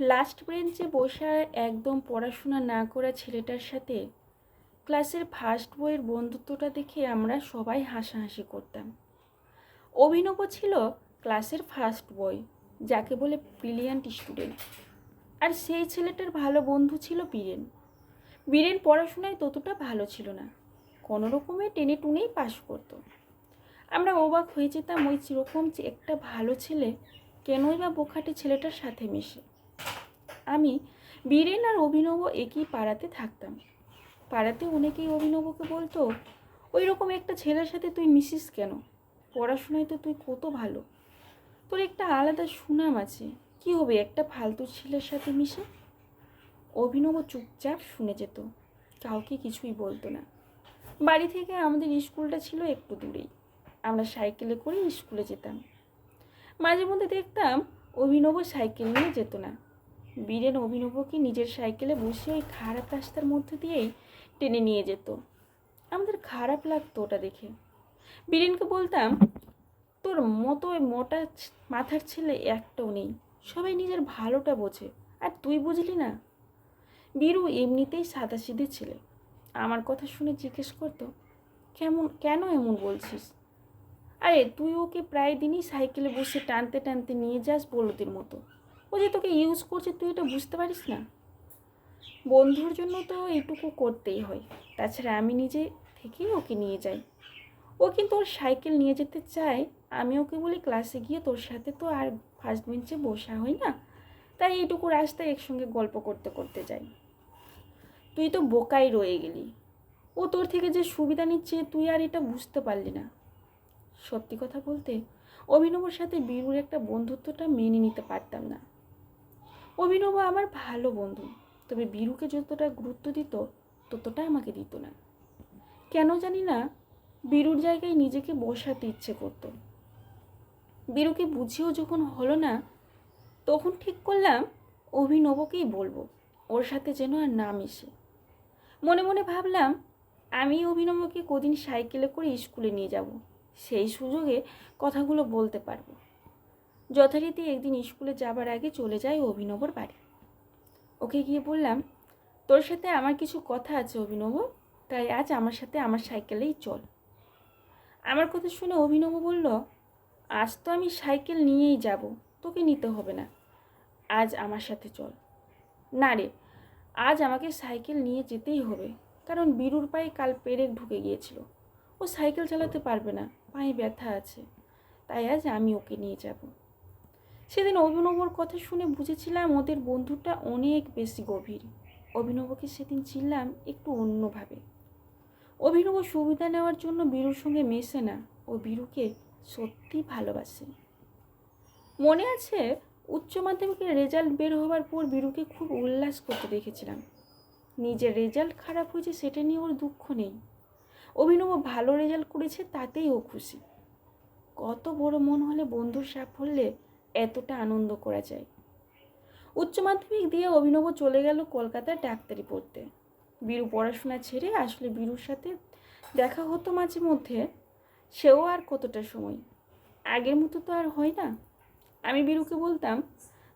Last বেঞ্চে বসা একদম পড়াশোনা না করা ছেলেটার সাথে ক্লাসের ফার্স্ট বইয়ের বন্ধুত্বটা দেখে আমরা সবাই হাসাহাসি করতাম। অভিনব ছিল ক্লাসের ফার্স্ট বই, যাকে বলে ব্রিলিয়ান্ট স্টুডেন্ট আর সেই ছেলেটার ভালো বন্ধু ছিল বীরেন। বীরেন পড়াশোনায় ততটা ভালো ছিল না, কোনো রকমে টেনে টুনেই পাশ করতো। আমরা অবাক হয়ে যেতাম, ওই সেরকম যে একটা ভালো ছেলে, কেনই বা বোখাটে ছেলেটার সাথে মেশে? আমি বীরেন আর অভিনব একই পাড়াতে থাকতাম। পাড়াতে অনেকেই অভিনবকে বলতো, ওই রকম একটা ছেলের সাথে তুই মিশিস কেন? পড়াশোনায় তো তুই কত ভালো। তোর একটা আলাদা সুনাম আছে। কি হবে, একটা ফালতু ছেলের সাথে মিশে? অভিনব চুপচাপ শুনে যেত। কাউকে কিছুই বলতো না। বাড়ি থেকে আমাদের স্কুলটা ছিল একটু দূরেই। আমরা সাইকেলে করে স্কুলে যেতাম। মাঝে মধ্যে দেখতাম অভিনব সাইকেল নিয়ে যেত না। বীরেন অভিনবকে নিজের সাইকেলে বসে ওই খারাপ রাস্তার মধ্যে দিয়েই টেনে নিয়ে যেত। আমাদের খারাপ লাগতো ওটা দেখে। বীরেনকে বলতাম, তোর মতো ওই মোটা মাথার ছেলে একটাও নেই। সবাই নিজের ভালোটা বোঝে। আর তুই বুঝলি না? বীরু এমনিতেই সাদাসিধে ছেলে। আমার কথা শুনে জিজ্ঞেস করতো, কেমন, কেন এমন বলছিস? আরে, তুই ওকে প্রায় দিনই সাইকেলে বসে টানতে টানতে নিয়ে যাস বলদের মতো। ও যে তোকে ইউজ করছে, তুই এটা বুঝতে পারিস না। বন্ধুর জন্য তো এইটুকু করতেই হয়। তাছাড়া আমি নিজে থেকেই ওকে নিয়ে যাই। ও কিন্তু ওর সাইকেল নিয়ে যেতে চায়। আমি ওকে বলি ক্লাসে গিয়ে তোর সাথে তো আর ফার্স্ট বেঞ্চে বসা হয় না। তাই এইটুকু রাস্তায় একসঙ্গে গল্প করতে করতে যাই। তুই তো বোকাই রয়ে গেলি। ও তোর থেকে যে সুবিধা নিচ্ছে, তুই আর এটা বুঝতে পারলি না। সত্যি কথা বলতে, অভিনবর সাথে বীরুর একটা বন্ধুত্বটা মেনে নিতে পারতাম না। অভিনব আমার ভালো বন্ধু। তবে বীরুকে যতটা গুরুত্ব দিত, ততটা আমাকে দিত না। কেন জানি না, বীরুর জায়গায় নিজেকে বসাতে ইচ্ছে করতো। বীরুকে বুঝিয়েও যখন হলো না, তখন ঠিক করলাম অভিনবকেই বলব, ওর সাথে যেন আর না মিশে। মনে মনে ভাবলাম, আমি অভিনবকে কদিন সাইকেলে করে স্কুলে নিয়ে যাব, সেই সুযোগে কথাগুলো বলতে পারব। যথারীতি একদিন স্কুলে যাবার আগে চলে যায় অভিনবর বাড়ি। ওকে গিয়ে বললাম, তোর সাথে আমার কিছু কথা আছে অভিনব, তাই আজ আমার সাথে আমার সাইকেলেই চল। আমার কথা শুনে অভিনব বলল, আজ তো আমি সাইকেল নিয়েই যাব, তোকে নিতে হবে না। আজ আমার সাথে চল। না রে, আজ আমাকে সাইকেল নিয়ে যেতেই হবে, কারণ বীরুর পায়ে কাল পেরেক ঢুকে গিয়েছিল। ও সাইকেল চালাতে পারবে না, পায়ে ব্যথা আছে, তাই আজ আমি ওকে নিয়ে যাব। সেদিন অভিনবর কথা শুনে বুঝেছিলাম ওদের বন্ধুটা অনেক বেশি গভীর। অভিনবকে সেদিন ছিলাম একটু অন্যভাবে। অভিনব সুবিধা নেওয়ার জন্য বীরুর সঙ্গে মেশে না, ও বীরুকে সত্যি ভালোবাসে। মনে আছে, উচ্চ মাধ্যমিকের রেজাল্ট বের হওয়ার পর বীরুকে খুব উল্লাস করতে দেখেছিলাম। নিজের রেজাল্ট খারাপ হয়েছে সেটা নিয়ে ওর দুঃখ নেই। অভিনব ভালো রেজাল্ট করেছে তাতেই ও খুশি। কত বড় মন হলে বন্ধুর সাফল্যে এতটা আনন্দ করা যায়। উচ্চ মাধ্যমিক দিয়ে অভিনব চলে গেল কলকাতায় ডাক্তারি পড়তে। বীরু পড়াশোনা ছেড়ে আসলে বীরুর সাথে দেখা হতো মাঝে মধ্যে, সেও আর কতটা সময়? আগের মতো তো আর হয় না। আমি বীরুকে বলতাম,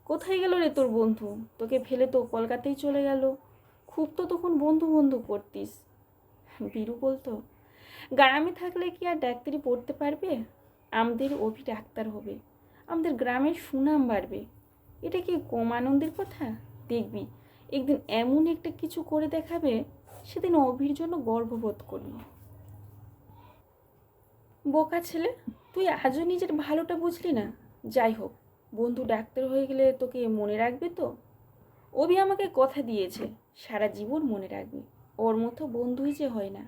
কোথায় গেল রে তোর বন্ধু? তোকে ফেলে তো কলকাতায় চলে গেল। খুব তো তখন বন্ধু বন্ধু করতিস। বীরু বলতো, গ্রামে থাকলে কি আর ডাক্তারি পড়তে পারবে? আমাদের অভি ডাক্তার হবে। আমাদের গ্রামের সুনাম বাড়বে। এটা কি কম আনন্দের কথা? দেখবি, একদিন এমন একটা কিছু করে দেখাবে, সেদিন অভির জন্য গর্ববোধ করবি। বোকা ছেলে, তুই আজও নিজের ভালোটা বুঝলি না? যাই হোক, বন্ধু ডাক্তার হয়ে গেলে তোকে মনে রাখবে তো? অভি আমাকে কথা দিয়েছে, সারা জীবন মনে রাখবে। ওর মতো বন্ধুই যে হয় না।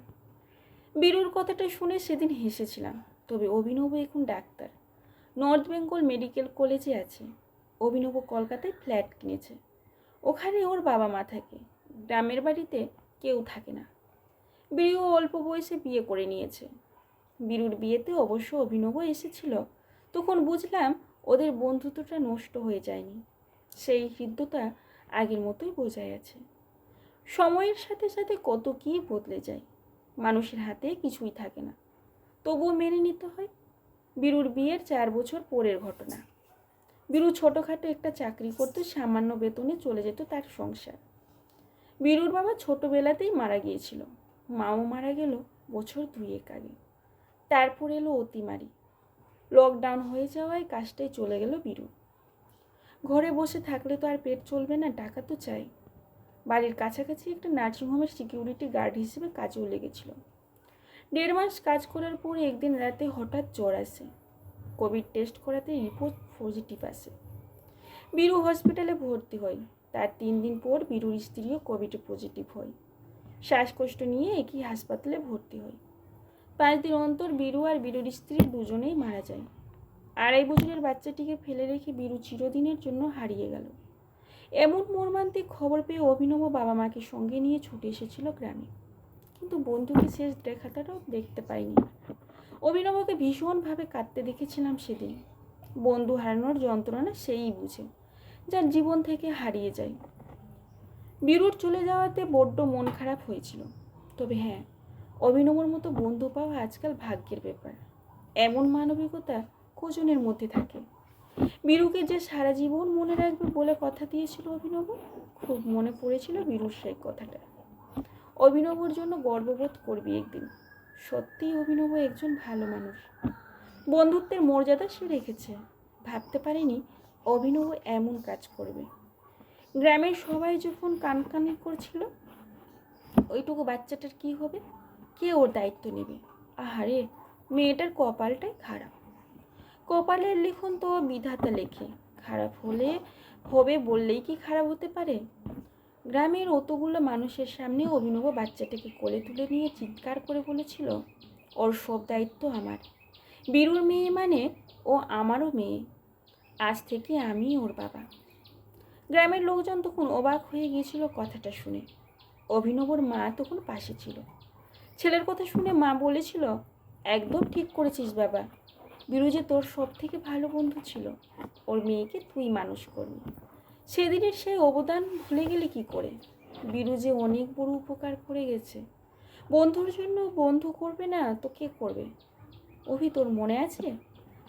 বীরুর কথাটা শুনে সেদিন হেসেছিলাম, তবে অভিনব এখন ডাক্তার। নর্থ বেঙ্গল মেডিকেল কলেজে আছে। অভিনব কলকাতায় ফ্ল্যাট কিনেছে। ওখানে ওর বাবা মা থাকে। গ্রামের বাড়িতে কেউ থাকে না। বীরু অল্প বয়সে বিয়ে করে নিয়েছে। বীরুর বিয়েতে অবশ্য অভিনব এসেছিল। তখন বুঝলাম ওদের বন্ধুত্বটা নষ্ট হয়ে যায়নি। সেই হৃদ্যতা আগের মতোই বজায় আছে। সময়ের সাথে সাথে কত কী বদলে যায়। মানুষের হাতে কিছুই থাকে না। তবুও মেনে নিতে হয়। বীরুর বিয়ের চার বছর পরের ঘটনা। বীরু ছোটোখাটো একটা চাকরি করতো সামান্য বেতনে চলে যেত তার সংসার। বীরুর বাবা ছোটোবেলাতেই মারা গিয়েছিল। মাও মারা গেল বছর দুয়েক আগে। তারপর এলো অতিমারি। লকডাউন হয়ে যাওয়ায় কাজটাই চলে গেল বীরু। ঘরে বসে থাকলে তো আর পেট চলবে না, টাকা তো চাই। বাড়ির কাছাকাছি একটা নার্সিংহোমের সিকিউরিটি গার্ড হিসেবে কাজেও লেগেছিল। দেড় মাস কাজ করার পরে একদিন রাতে হঠাৎ জ্বর আসে। কোভিড টেস্ট করাতে রিপোর্ট পজিটিভ আসে। বীরু হসপিটালে ভর্তি হয়। তার তিন দিন পর বীরুর স্ত্রীও কোভিডে পজিটিভ হয়। শ্বাসকষ্ট নিয়ে একই হাসপাতালে ভর্তি হয়। পাঁচ দিন অন্তর বীরু আর বীরুর স্ত্রী দুজনেই মারা যায়। আড়াই বছরের বাচ্চাটিকে ফেলে রেখে বীরু চিরদিনের জন্য হারিয়ে গেল। এমন মর্মান্তিক খবর পেয়ে অভিনব বাবা মাকে সঙ্গে নিয়ে ছুটে এসেছিল গ্রামে। কিন্তু বন্ধুকে শেষ দেখাটাও দেখতে পাইনি। অভিনবকে ভীষণভাবে কাঁদতে দেখেছিলাম সেদিন। বন্ধু হারানোর যন্ত্রণা সেই বুঝে, যার জীবন থেকে হারিয়ে যায়। বীরুর চলে যাওয়াতে বড্ড মন খারাপ হয়েছিল। তবে হ্যাঁ অভিনবর মতো বন্ধু পাওয়া আজকাল ভাগ্যের ব্যাপার। এমন মানবিকতা কজনের মধ্যে থাকে। বীরুকে যে সারা জীবন মনে রাখবে বলে কথা দিয়েছিল অভিনব, খুব মনে পড়েছিল বীরুর সেই কথাটা। অভিনবর জন্য গর্ববোধ করবি একদিন। সত্যিই অভিনব একজন ভালো মানুষ। বন্ধুত্বের মর্যাদা সে রেখেছে। ভাবতে পারিনি অভিনব এমন কাজ করবে। গ্রামের সবাই যখন কানকানি করছিল, ওইটুকু বাচ্চাটার কি হবে? কে ওর দায়িত্ব নেবে? আহারে, মেয়েটার কপালটাই খারাপ। কপালের লিখন তো বিধাতা লেখে। খারাপ হলে হবে বললেই কি খারাপ হতে পারে? গ্রামের অতগুলো মানুষের সামনে অভিনব বাচ্চাটাকে কোলে তুলে নিয়ে চিৎকার করে বলেছিল, ওর সব দায়িত্ব আমার। বীরুর মেয়ে মানে ও আমারও মেয়ে। আজ থেকে আমি ওর বাবা। গ্রামের লোকজন তখন অবাক হয়ে গিয়েছিল কথাটা শুনে। অভিনবর মা তখন পাশে ছিল। ছেলের কথা শুনে মা বলেছিল, একদম ঠিক করেছিস বাবা। বীরু যে তোর সব থেকে ভালো বন্ধু ছিল, ওর মেয়েকে তুই মানুষ করবি। সেদিনের সেই অবদান ভুলে গেলে কি করে? বীরু যে অনেক বড় উপকার করে গেছে। বন্ধুর জন্য বন্ধু করবে না, তো কে করবে? অভি, তোর মনে আছে?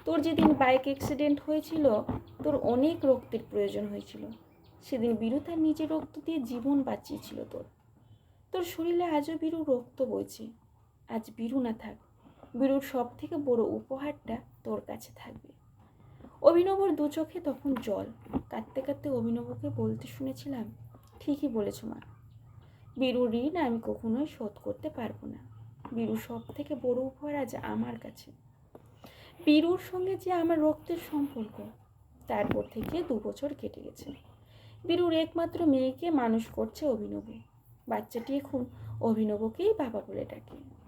তোর যেদিন বাইক অ্যাক্সিডেন্ট হয়েছিল, তোর অনেক রক্তের প্রয়োজন হয়েছিল। সেদিন বীরু তার নিজের রক্ত দিয়ে জীবন বাঁচিয়েছিল তোর। তোর শরীরে আজও বীরু রক্ত বইছে। আজ বীরু না থাক বীরুর সব থেকে বড় উপহারটা তোর কাছে থাকবে। অভিনবর দু চোখে তখন জল। কাঁদতে কাঁদতে অভিনবকে বলতে শুনেছিলাম, ঠিকই বলেছ মা। বীরুর ঋণ আমি কখনোই শোধ করতে পারব না। বীরু সব থেকে বড় উপহার আজ আমার কাছে। বীরুর সঙ্গে যে আমার রক্তের সম্পর্ক, তারপর থেকে দু বছর কেটে গেছে। বীরুর একমাত্র মেয়েকে মানুষ করছে অভিনব। বাচ্চাটি এখন অভিনবকেই বাবা বলে ডাকে।